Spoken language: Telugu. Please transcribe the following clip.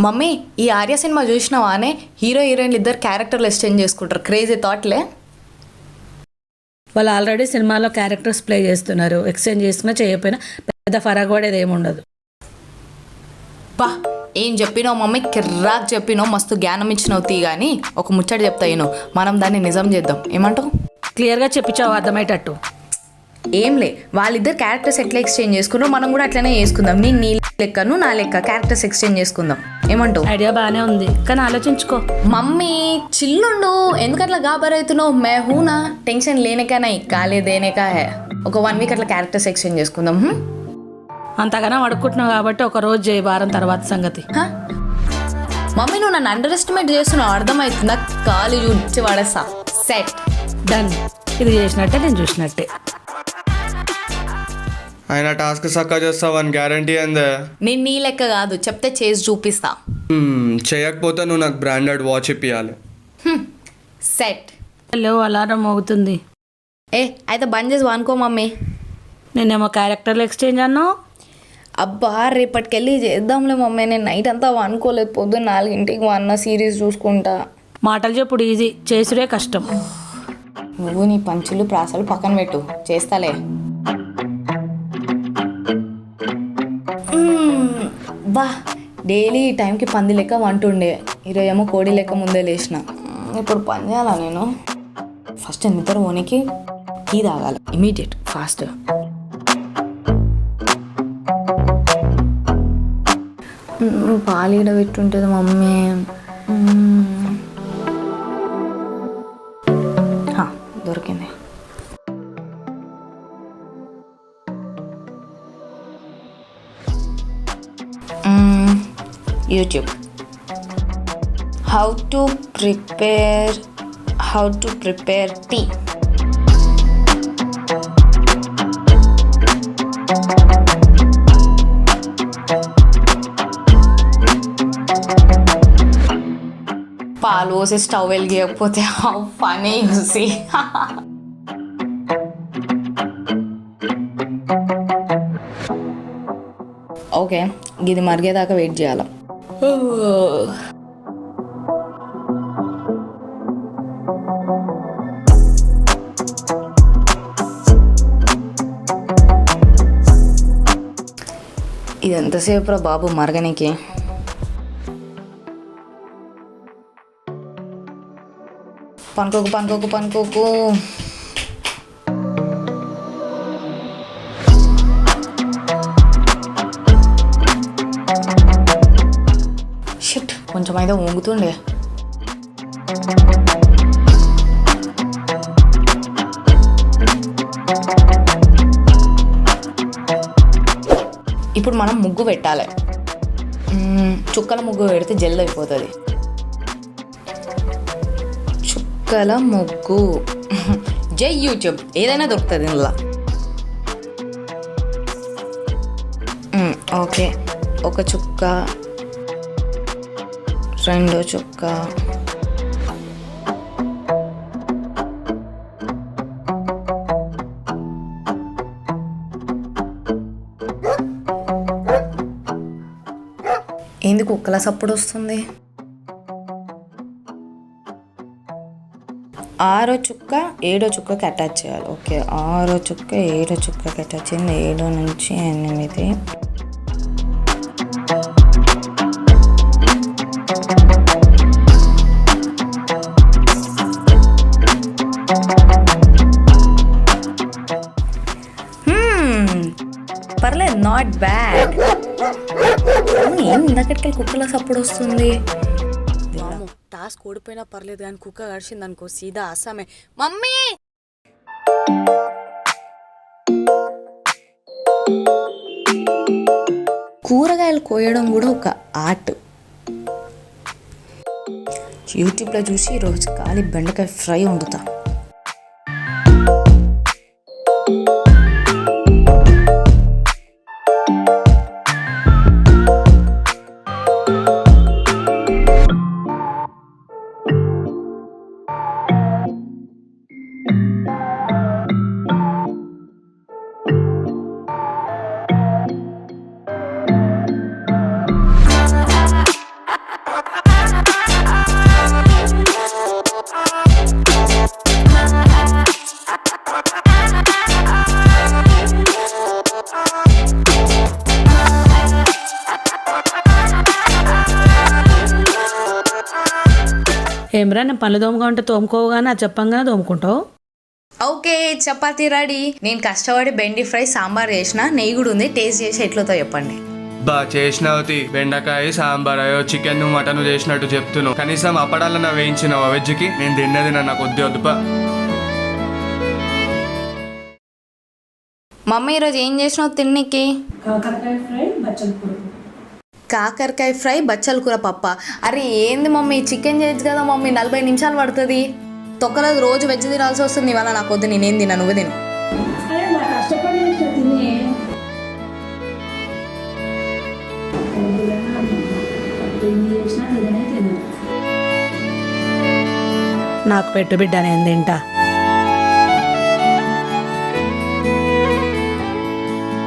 మమ్మీ ఈ ఆర్య సినిమా చూసినావానే హీరో హీరోయిన్లు ఇద్దరు క్యారెక్టర్లు ఎక్స్చేంజ్ చేసుకుంటారు. క్రేజీ థాట్లే. వాళ్ళు ఆల్రెడీ సినిమాలో క్యారెక్టర్స్ ప్లే చేస్తున్నారు. ఎక్స్చేంజ్ చేసుకున్నా చేయకపోయినా పెద్ద ఫరక్ పడేది ఏముండదు. బా ఏం చెప్పినావు మమ్మీ? కిర్రాక్ చెప్పినావు మస్తు జ్ఞానం ఇచ్చినావు తీ కానీ ఒక ముచ్చట చెప్తా నేను మనం దాన్ని నిజం చేద్దాం. ఏమంటావు? క్లియర్గా చెప్పించావు అర్థమయ్యేటట్టు. ఏం లే. వాళ్ళిద్దరు క్యారెక్టర్స్ ఎట్లా ఎక్స్చేంజ్ చేసుకున్నావు మనం కూడా అట్లనే చేసుకుందాం. నేను నీ లెక్కను నా లెక్క. క్యారెక్టర్స్ ఎక్స్చేంజ్ చేసుకుందాం. ఏమంటావు? ఐడియా బాగానే ఉంది. కానీ ఆలోచించుకో. మమ్మీ చిల్లుండు. ఎందుకట్లా గాబరైతున్నావు మే హూనా? టెన్షన్ లేనేకా నై కాలే దేనేకా హే? ఒక వన్ వీక్ అట్లా క్యారెక్టర్స్ ఎక్స్చేంజ్ చేసుకుందాం? అంతగానో అడుక్కుంటున్నావు కాబట్టి ఒక రోజు చేయి వారం తర్వాత సంగతి? మమ్మీ నువ్వు నన్ను అండర్ ఎస్టిమేట్ చేస్తున్నావు. అర్థమవుతుందా కాలు చూచి పడేస్తా సెట్. డన్ ఇది చేసినట్టే నేను చూసినట్టే. ఆయన టాస్క్ సక్క చేస్తావని గ్యారంటీ అందే నేను నీ లెక్క కాదు చెప్తే చేసి చూపిస్తా. చేయకపోతే నువ్వు నాకు బ్రాండెడ్ వాచ్ ఇప్పియాలి. సెట్ లేవు అలారం మోగుతుంది. ఏ అయితే బంద్ చేసి వానుకో మమ్మీ. నేనేమో క్యారెక్టర్లు ఎక్స్చేంజ్ అన్నావు అబ్బా రేపటికెళ్ళి చేద్దాంలే మమ్మీ నేను నైట్ అంతా అనుకోలేదు పొద్దున్న నాలుగింటికి వన్న సిరీస్ చూసుకుంటా. మాటలు చెప్పుడు ఈజీ చేసుడే కష్టం. నువ్వు నీ పంచులు ప్రాసలు పక్కన పెట్టు చేస్తాలే. డైలీ ఈ టైంకి పంది లెక్క వంటుండే. ఈరోజు ఏమో కోడి లెక్క ముందే లేచిన. ఇప్పుడు పని చేయాలా నేను? ఫస్ట్ నిద్ర పోనీకి టీ తాగాలి. Immediate fast. పాలీడ పెట్టుంటుంది మమ్మీ. దొరికింది. మ్మ్, YouTube. How to prepare how to prepare tea పాలు పోసి స్టవ్ వెలిగేయకపోతే హౌ చూసి. ఓకే ఇది మరిగేదాకా వెయిట్ చేయాలి? ఇది ఎంతసేపు రా బాబు మరగనికి పనుకోకు పనుకోకు పనుకోకు కొంచెం అయితే వంగుతుండే. ఇప్పుడు మనం ముగ్గు పెట్టాలి. చుక్కల ముగ్గు పెడితే జల్ అయిపోతుంది. చుక్కల ముగ్గు. జై యూట్యూబ్. ఏదైనా దొరుకుతుంది ఇందులో. ఓకే. ఒక చుక్క రెండో చుక్క. ఏంది కుక్కల సప్పుడు వస్తుంది? ఆరో చుక్క ఏడో చుక్కకి అటాచ్ చేయాలి. ఓకే ఆరో చుక్క ఏడో చుక్కకి అటాచ్ అయింది ఏడో నుంచి ఎనిమిది. ఏం కుక్కల సప్పుడు వస్తుంది. టాస్క్ ఓడిపోయినా పర్లేదు కానీ కుక్క గడిచింది అనుకో సీదా అస్సామే మమ్మీ! కూరగాయలు కోయడం కూడా ఒక ఆర్ట్. యూట్యూబ్లో చూసి ఈరోజు ఖాళీ బెండకాయ ఫ్రై వండుతా. ఏమరా నేను పనులు తోముగా ఉంటే తోముకోగానే అది చెప్పంగానే తోముకుంటావు ఓకే చపాతీ రెడీ. నేను కష్టపడి బెండి ఫ్రై సాంబార్ చేసిన నెయ్యి కూడా ఉంది. టేస్ట్ చేసి ఎట్లతో చెప్పండి. బా చేసినవుతి బెండకాయ సాంబార్ అయ్యో చికెన్ మటన్ చేసినట్టు చెప్తున్నావు. కనీసం అప్పడాలన్నా వేయించినావు వెజ్కి? నేను తిన్నది నాకు వద్దు వద్దుపా మమ్మీ ఈరోజు ఏం చేసినావు తిన్నికి? కాకరకాయ ఫ్రై బచ్చల పురుగు కాకరకాయ ఫ్రై బచ్చల కూర పప్ప. అరే ఏంది మమ్మీ? చికెన్ చేయొచ్చు కదా మమ్మీ? నలభై నిమిషాలు పడుతుంది. తొక్కలేదు రోజు వెజ్ తినాల్సి వస్తుంది. ఇవాళ నాకు వద్దు నేనేం తిన్నా నువ్వు తిను. అరే నా కష్టపడి చేసిన తిని. నాకు పెట్టు బిడ్డ నేను తింటా.